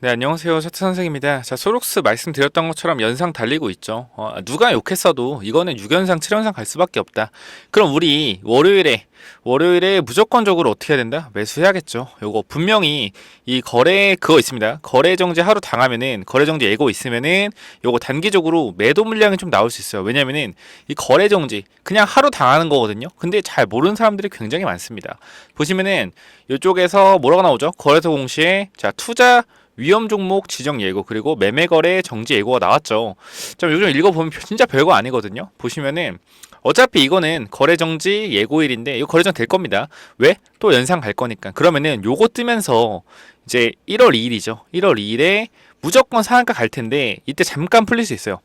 네, 안녕하세요. 셔츠 선생입니다. 자, 소록스 말씀드렸던 것처럼 연상 달리고 있죠. 어, 누가 욕했어도 이거는 6연상, 7연상 갈 수밖에 없다. 그럼 우리 월요일에 월요일에 무조건적으로 어떻게 해야 된다? 매수해야겠죠. 요거 분명히 이 거래 그거 있습니다. 거래 정지 하루 당하면은 거래 정지 예고 있으면은 요거 단기적으로 매도 물량이 좀 나올 수 있어요. 왜냐면은 이 거래 정지 그냥 하루 당하는 거거든요. 근데 잘 모르는 사람들이 굉장히 많습니다. 보시면은 이쪽에서 뭐라고 나오죠? 거래소 공시에 자 투자 위험 종목 지정 예고 그리고 매매 거래 정지 예고가 나왔죠. 좀 요즘 읽어보면 진짜 별거 아니거든요. 보시면은 어차피 이거는 거래 정지 예고일인데 이거 거래 정지 될 겁니다. 왜? 또 연상 갈 거니까. 그러면은 요거 뜨면서 이제 1월 2일이죠. 1월 2일에 무조건 상한가 갈 텐데 이때 잠깐 풀릴 수 있어요.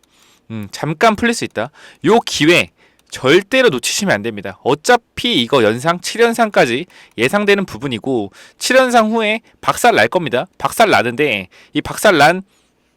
음, 잠깐 풀릴 수 있다. 요 기회 절대로 놓치시면 안 됩니다. 어차피 이거 연상 7연상까지 예상되는 부분이고 7연상 후에 박살 날 겁니다. 박살 나는데 이 박살 난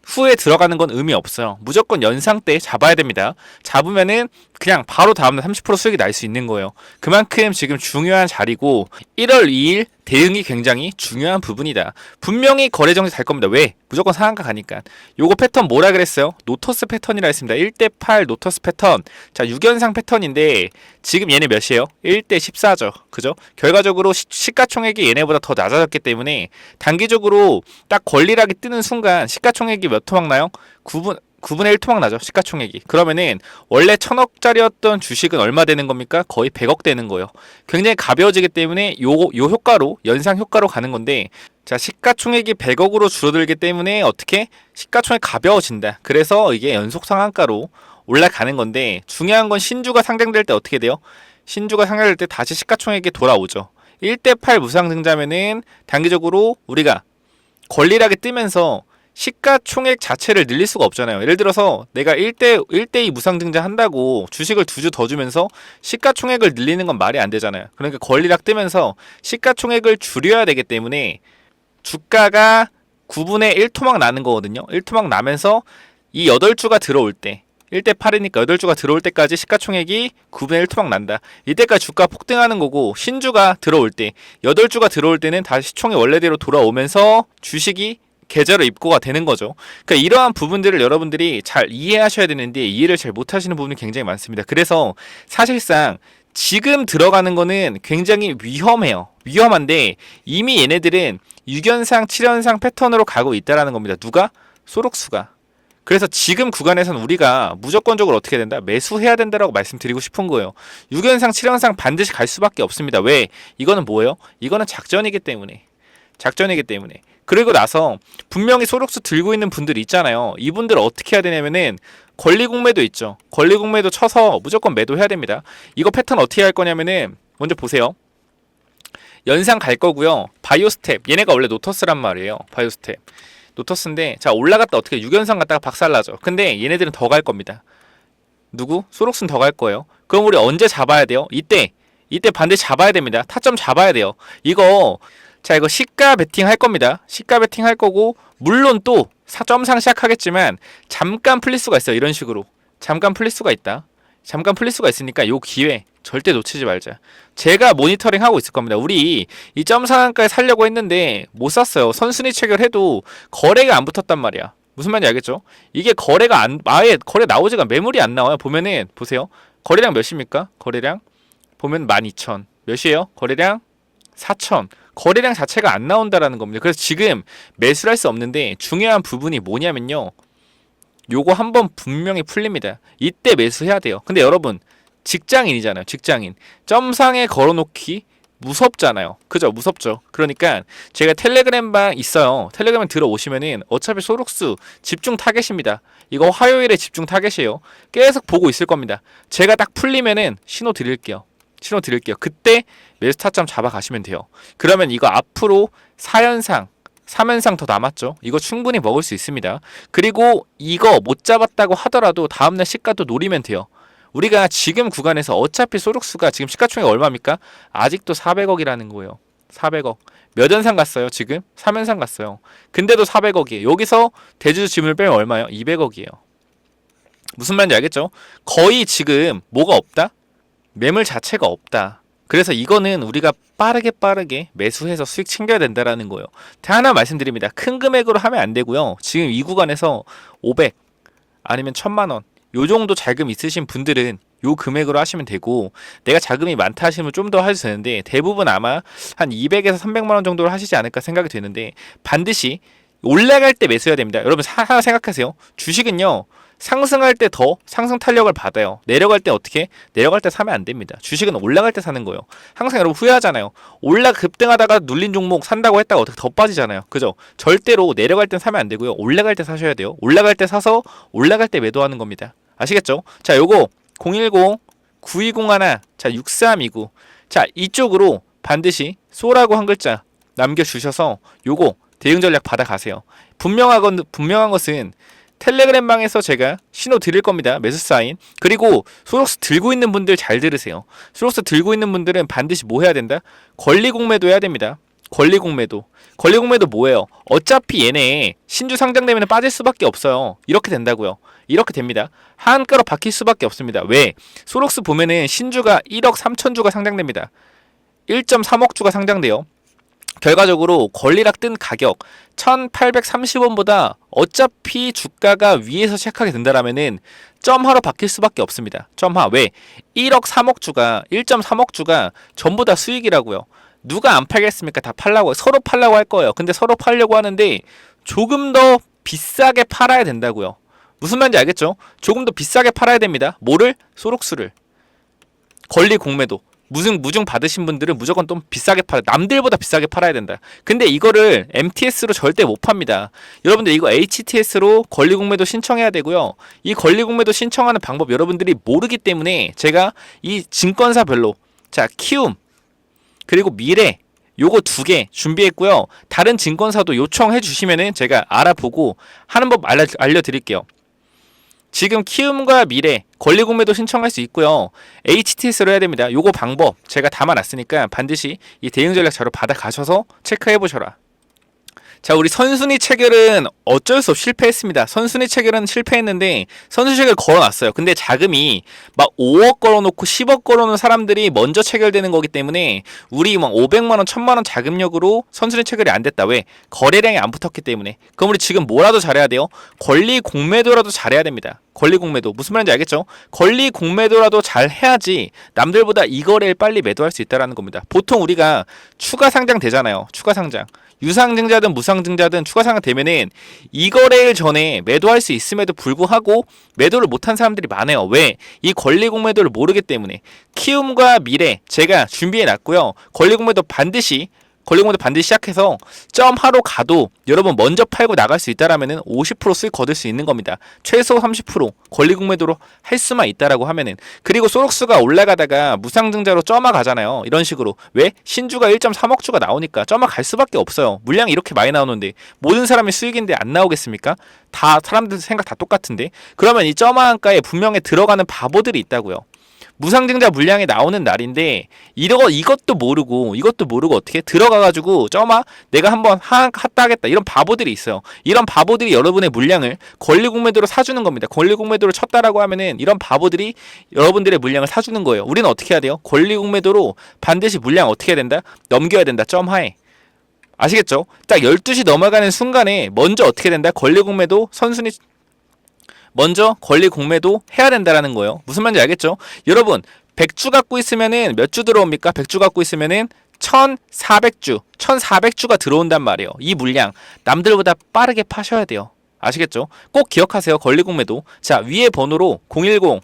후에 들어가는 건 의미 없어요. 무조건 연상 때 잡아야 됩니다. 잡으면은 그냥 바로 다음날 30% 수익이 날 수 있는 거예요. 그만큼 지금 중요한 자리고 1월 2일 대응이 굉장히 중요한 부분이다. 분명히 거래 정지 갈 겁니다. 왜? 무조건 상한가 가니까. 요거 패턴 뭐라 그랬어요? 노터스 패턴이라 했습니다. 1대8 노터스 패턴. 자, 6연상 패턴인데 지금 얘네 몇이에요? 1대 14죠. 그죠? 결과적으로 시, 시가총액이 얘네보다 더 낮아졌기 때문에 단기적으로 딱 권리락이 뜨는 순간 시가총액이 몇 토막 나요? 9분 9분의 1 토막 나죠 시가총액이. 그러면은 원래 천억짜리였던 주식은 얼마 되는 겁니까? 거의 100억 되는 거예요. 굉장히 가벼워지기 때문에 요, 요 효과로 연상 효과로 가는 건데 자 시가총액이 100억으로 줄어들기 때문에 어떻게? 시가총액 가벼워진다. 그래서 이게 연속 상한가로 올라가는 건데 중요한 건 신주가 상장될 때 어떻게 돼요? 신주가 상장될 때 다시 시가총액이 돌아오죠. 1대8 무상 증자면은 단기적으로 우리가 권리락이 뜨면서 시가총액 자체를 늘릴 수가 없잖아요. 예를 들어서 내가 1대 1대2 무상증자 한다고 주식을 두 주 더 주면서 시가총액을 늘리는 건 말이 안 되잖아요. 그러니까 권리락 뜨면서 시가총액을 줄여야 되기 때문에 주가가 9분의 1토막 나는 거거든요. 1토막 나면서 이 8주가 들어올 때 1대 8이니까 8주가 들어올 때까지 시가총액이 9분의 1 토막 난다. 이때까지 주가 폭등하는 거고 신주가 들어올 때 8주가 들어올 때는 다시 시총이 원래대로 돌아오면서 주식이 계좌로 입고가 되는 거죠. 그러니까 이러한 부분들을 여러분들이 잘 이해하셔야 되는데 이해를 잘 못하시는 부분이 굉장히 많습니다. 그래서 사실상 지금 들어가는 거는 굉장히 위험해요. 위험한데 이미 얘네들은 6연상, 7연상 패턴으로 가고 있다라는 겁니다. 누가? 소록수가. 그래서 지금 구간에서는 우리가 무조건적으로 어떻게 된다? 매수해야 된다라고 말씀드리고 싶은 거예요. 6연상, 7연상 반드시 갈 수밖에 없습니다. 왜? 이거는 뭐예요? 이거는 작전이기 때문에. 작전이기 때문에. 그리고 나서 분명히 소록수 들고 있는 분들 있잖아요. 이분들 어떻게 해야 되냐면은 권리 공매도 있죠. 권리 공매도 쳐서 무조건 매도해야 됩니다. 이거 패턴 어떻게 할 거냐면은 먼저 보세요. 연상 갈 거고요. 바이오스텝 얘네가 원래 노터스란 말이에요. 바이오스텝 노터스인데 자 올라갔다 어떻게 6연상 갔다가 박살나죠. 근데 얘네들은 더 갈 겁니다. 누구? 소록스는 더갈 거예요. 그럼 우리 언제 잡아야 돼요? 이때 이때 반드시 잡아야 됩니다. 타점 잡아야 돼요. 이거 자 이거 시가 베팅 할 겁니다. 시가 베팅 할 거고 물론 또 4점상 시작하겠지만 잠깐 풀릴 수가 있어요. 이런 식으로 잠깐 풀릴 수가 있다. 잠깐 풀릴 수가 있으니까 요 기회 절대 놓치지 말자. 제가 모니터링 하고 있을 겁니다. 우리 이 점 상한가에 살려고 했는데 못 샀어요. 선순위 체결해도 거래가 안 붙었단 말이야. 무슨 말인지 알겠죠? 이게 거래가 안 아예 거래 나오지가 매물이 안 나와요. 보면은 보세요. 거래량 몇입니까? 거래량 보면 12,000. 몇이에요? 거래량 4,000. 거래량 자체가 안 나온다라는 겁니다. 그래서 지금 매수를 할 수 없는데 중요한 부분이 뭐냐면요. 요거 한번 분명히 풀립니다. 이때 매수해야 돼요. 근데 여러분 직장인이잖아요. 직장인. 점상에 걸어놓기 무섭잖아요. 그죠? 무섭죠. 그러니까 제가 텔레그램 방 있어요. 텔레그램 들어오시면은 어차피 소록수 집중 타겟입니다. 이거 화요일에 집중 타겟이에요. 계속 보고 있을 겁니다. 제가 딱 풀리면은 신호 드릴게요. 신호 드릴게요. 그때 매수 타점 잡아가시면 돼요. 그러면 이거 앞으로 4연상 3연상 더 남았죠. 이거 충분히 먹을 수 있습니다. 그리고 이거 못 잡았다고 하더라도 다음날 시가도 노리면 돼요. 우리가 지금 구간에서 어차피 소록수가 지금 시가총액 얼마입니까? 아직도 400억이라는 거예요. 400억. 몇 연상 갔어요, 지금? 3연상 갔어요. 근데도 400억이에요. 여기서 대주주 지분을 빼면 얼마예요? 200억이에요. 무슨 말인지 알겠죠? 거의 지금 뭐가 없다? 매물 자체가 없다. 그래서 이거는 우리가 빠르게 빠르게 매수해서 수익 챙겨야 된다라는 거예요. 하나 말씀드립니다. 큰 금액으로 하면 안 되고요. 지금 이 구간에서 500 아니면 1000만 원. 요 정도 자금 있으신 분들은 요 금액으로 하시면 되고 내가 자금이 많다 하시면 좀 더 하셔도 되는데 대부분 아마 한 200에서 300만 원 정도로 하시지 않을까 생각이 되는데 반드시 올라갈 때 매수해야 됩니다. 여러분 사- 하나 생각하세요. 주식은요. 상승할 때 더 상승 탄력을 받아요. 내려갈 때 어떻게? 내려갈 때 사면 안 됩니다. 주식은 올라갈 때 사는 거예요. 항상 여러분 후회하잖아요. 올라 급등하다가 눌린 종목 산다고 했다가 어떻게 더 빠지잖아요. 그죠? 절대로 내려갈 땐 사면 안 되고요. 올라갈 때 사셔야 돼요. 올라갈 때 사서 올라갈 때 매도하는 겁니다. 아시겠죠? 자, 요거 010 9201 자, 6329. 자, 이쪽으로 반드시 쏘라고 한 글자 남겨 주셔서 요거 대응 전략 받아 가세요. 분명한 건 분명한 것은 텔레그램 방에서 제가 신호 드릴 겁니다. 매수 사인. 그리고 소록스 들고 있는 분들 잘 들으세요. 소록스 들고 있는 분들은 반드시 뭐 해야 된다? 권리 공매도 해야 됩니다. 권리 공매도. 권리 공매도 뭐예요? 어차피 얘네 신주 상장되면 빠질 수밖에 없어요. 이렇게 된다고요. 이렇게 됩니다. 한가로 바뀔 수밖에 없습니다. 왜? 소록스 보면은 신주가 1억 3천 주가 상장됩니다. 1.3억 주가 상장돼요. 결과적으로 권리락 뜬 가격 1830원보다 어차피 주가가 위에서 시작하게 된다라면은 점하로 바뀔 수밖에 없습니다. 점하 왜? 1억 3억 주가 1.3억 주가 전부 다 수익이라고요. 누가 안 팔겠습니까? 다 팔라고 서로 팔라고 할 거예요. 근데 서로 팔려고 하는데 조금 더 비싸게 팔아야 된다고요. 무슨 말인지 알겠죠? 조금 더 비싸게 팔아야 됩니다. 뭐를? 소록수를. 권리 공매도. 무증 무증 받으신 분들은 무조건 좀 비싸게 팔아 남들보다 비싸게 팔아야 된다. 근데 이거를 MTS로 절대 못 팝니다. 여러분들 이거 HTS로 권리 공매도 신청해야 되고요. 이 권리 공매도 신청하는 방법 여러분들이 모르기 때문에 제가 이 증권사별로 자 키움 그리고 미래 요거 두 개 준비했고요. 다른 증권사도 요청해 주시면은 제가 알아보고 하는 법 알려, 알려드릴게요. 지금 키움과 미래 권리 공매도 신청할 수 있고요. HTS로 해야 됩니다. 요거 방법 제가 담아놨으니까 반드시 이 대응 전략 자료 받아 가셔서 체크해 보셔라. 자, 우리 선순위 체결은 어쩔 수 없이 실패했습니다. 선순위 체결은 실패했는데 선순위 체결 걸어놨어요. 근데 자금이 막 5억 걸어놓고 10억 걸어놓은 사람들이 먼저 체결되는 거기 때문에 우리 막 500만 원, 1000만 원 자금력으로 선순위 체결이 안 됐다. 왜? 거래량이 안 붙었기 때문에. 그럼 우리 지금 뭐라도 잘해야 돼요? 권리 공매도라도 잘해야 됩니다. 권리 공매도 무슨 말인지 알겠죠? 권리 공매도라도 잘 해야지 남들보다 이 거래를 빨리 매도할 수 있다라는 겁니다. 보통 우리가 추가 상장 되잖아요. 추가 상장. 유상증자든 무상증자든 추가 상장 되면은 이 거래일 전에 매도할 수 있음에도 불구하고 매도를 못한 사람들이 많아요. 왜? 이 권리 공매도를 모르기 때문에 키움과 미래 제가 준비해 놨고요. 권리 공매도 반드시 권리공매도 반드시 시작해서 점하러 가도 여러분 먼저 팔고 나갈 수 있다라면은 50% 수익 거둘 수 있는 겁니다. 최소 30% 권리공매도로 할 수만 있다라고 하면은 그리고 소록수가 올라가다가 무상증자로 점화 가잖아요. 이런 식으로 왜 신주가 1.3억 주가 나오니까 점화 갈 수밖에 없어요. 물량이 이렇게 많이 나오는데 모든 사람이 수익인데 안 나오겠습니까? 다 사람들 생각 다 똑같은데 그러면 이 점화한가에 분명히 들어가는 바보들이 있다고요. 무상증자 물량이 나오는 날인데 이거 이것도 모르고 이것도 모르고 어떻게 들어가가지고 점아 내가 한번 하, 했다 하겠다 이런 바보들이 있어요. 이런 바보들이 여러분의 물량을 권리공매도로 사주는 겁니다. 권리공매도를 쳤다라고 하면은 이런 바보들이 여러분들의 물량을 사주는 거예요. 우리는 어떻게 해야 돼요? 권리공매도로 반드시 물량 어떻게 해야 된다? 넘겨야 된다. 점하에. 아시겠죠? 딱 12시 넘어가는 순간에 먼저 어떻게 된다? 권리공매도 선순위 먼저 권리 공매도 해야 된다라는 거예요. 무슨 말인지 알겠죠? 여러분, 100주 갖고 있으면은 몇 주 들어옵니까? 100주 갖고 있으면은 1400주, 1400주가 들어온단 말이에요. 이 물량 남들보다 빠르게 파셔야 돼요. 아시겠죠? 꼭 기억하세요. 권리 공매도. 자, 위에 번호로 010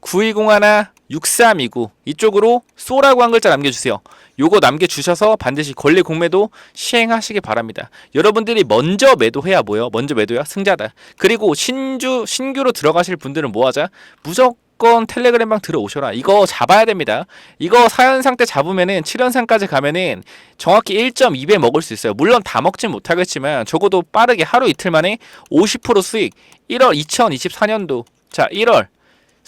9201 6329 이쪽으로 쏘라고 한 글자 남겨주세요. 요거 남겨주셔서 반드시 권리 공매도 시행하시기 바랍니다. 여러분들이 먼저 매도해야 뭐요? 먼저 매도야 승자다. 그리고 신주 신규로 들어가실 분들은 뭐하자? 무조건 텔레그램방 들어오셔라. 이거 잡아야 됩니다. 이거 4연상 때 잡으면은 7연상까지 가면은 정확히 1.2배 먹을 수 있어요. 물론 다 먹진 못하겠지만 적어도 빠르게 하루 이틀 만에 50% 수익 1월 2024년도 자 1월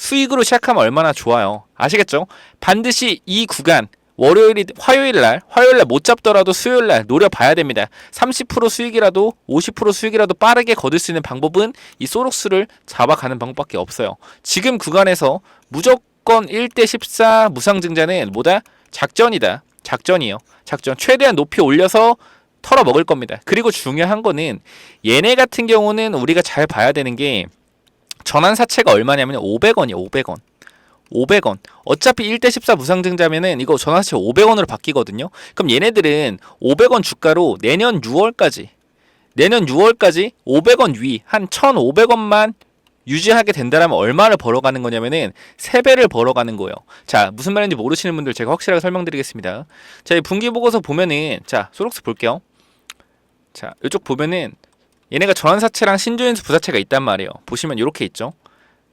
수익으로 시작하면 얼마나 좋아요. 아시겠죠? 반드시 이 구간 월요일이 화요일 날 화요일 날 못 잡더라도 수요일 날 노려봐야 됩니다. 30% 수익이라도 50% 수익이라도 빠르게 거둘 수 있는 방법은 이 소록스를 잡아가는 방법밖에 없어요. 지금 구간에서 무조건 1대 14 무상증자는 뭐다? 작전이다. 작전이요. 작전. 최대한 높이 올려서 털어 먹을 겁니다. 그리고 중요한 거는 얘네 같은 경우는 우리가 잘 봐야 되는 게 전환 사채가 얼마냐면 500원이에요. 500원. 500원. 어차피 1대 14 무상증자면은 이거 전환사채 500원으로 바뀌거든요. 그럼 얘네들은 500원 주가로 내년 6월까지 내년 6월까지 500원 위 한 1,500원만 유지하게 된다면 얼마를 벌어가는 거냐면은 3배를 벌어가는 거예요. 자, 무슨 말인지 모르시는 분들 제가 확실하게 설명드리겠습니다. 자, 이 분기 보고서 보면은 자, 소록스 볼게요. 자, 이쪽 보면은 얘네가 전환사채랑 신조인수 부사채가 있단 말이에요. 보시면 이렇게 있죠.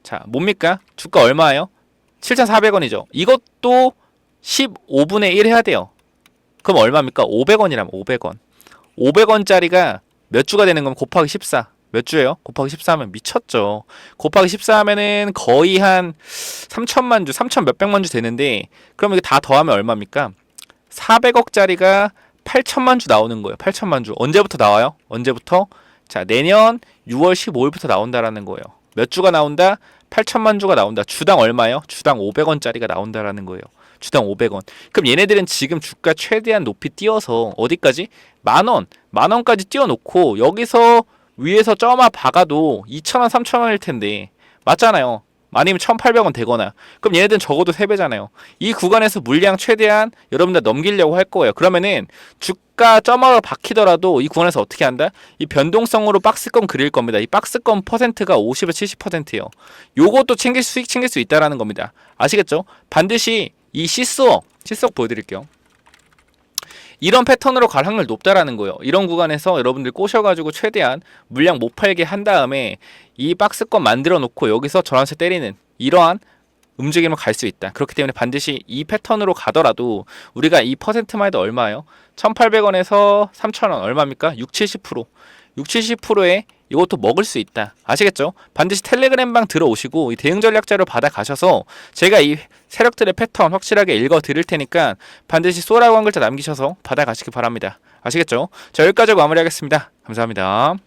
자, 뭡니까? 주가 얼마예요? 7,400원이죠. 이것도 15분의 1 해야 돼요. 그럼 얼마입니까? 500원이라면 500원. 500원짜리가 몇 주가 되는 건 곱하기 14. 몇 주예요? 곱하기 14 하면 미쳤죠. 곱하기 14 하면은 거의 한 3천만 주, 3천 몇백만 주 되는데 그럼 이게 다 더하면 얼마입니까? 400억짜리가 8천만 주 나오는 거예요. 8천만 주. 언제부터 나와요? 언제부터? 자, 내년 6월 15일부터 나온다라는 거예요. 몇 주가 나온다? 8천만 주가 나온다. 주당 얼마요? 주당 500원짜리가 나온다라는 거예요. 주당 500원. 그럼 얘네들은 지금 주가 최대한 높이 띄어서 어디까지? 만 원, 만 원까지 띄워놓고 여기서 위에서 점아 박아도 2,000원, 3,000원일 텐데 맞잖아요. 아니면 1,800원 되거나 그럼 얘네들은 적어도 3배잖아요. 이 구간에서 물량 최대한 여러분들 넘기려고 할 거예요. 그러면은 주가 점아로 박히더라도 이 구간에서 어떻게 한다? 이 변동성으로 박스권 그릴 겁니다. 이 박스권 퍼센트가 50에서 70%예요. 요것도 챙길 수, 수익 챙길 수 있다라는 겁니다. 아시겠죠? 반드시 이 시스워, 시스워 보여드릴게요. 이런 패턴으로 갈 확률 높다라는 거예요. 이런 구간에서 여러분들 꼬셔가지고 최대한 물량 못 팔게 한 다음에 이 박스권 만들어 놓고 여기서 전환세 때리는 이러한 움직임을 갈 수 있다. 그렇기 때문에 반드시 이 패턴으로 가더라도 우리가 이 퍼센트만 해도 얼마예요? 1,800원에서 3,000원 얼마입니까? 6, 70%. 6, 70%에 이것도 먹을 수 있다. 아시겠죠? 반드시 텔레그램방 들어오시고 이 대응 전략 자료 받아 가셔서 제가 이 세력들의 패턴 확실하게 읽어 드릴 테니까 반드시 쏘라고 한 글자 남기셔서 받아 가시기 바랍니다. 아시겠죠? 자, 여기까지 마무리하겠습니다. 감사합니다.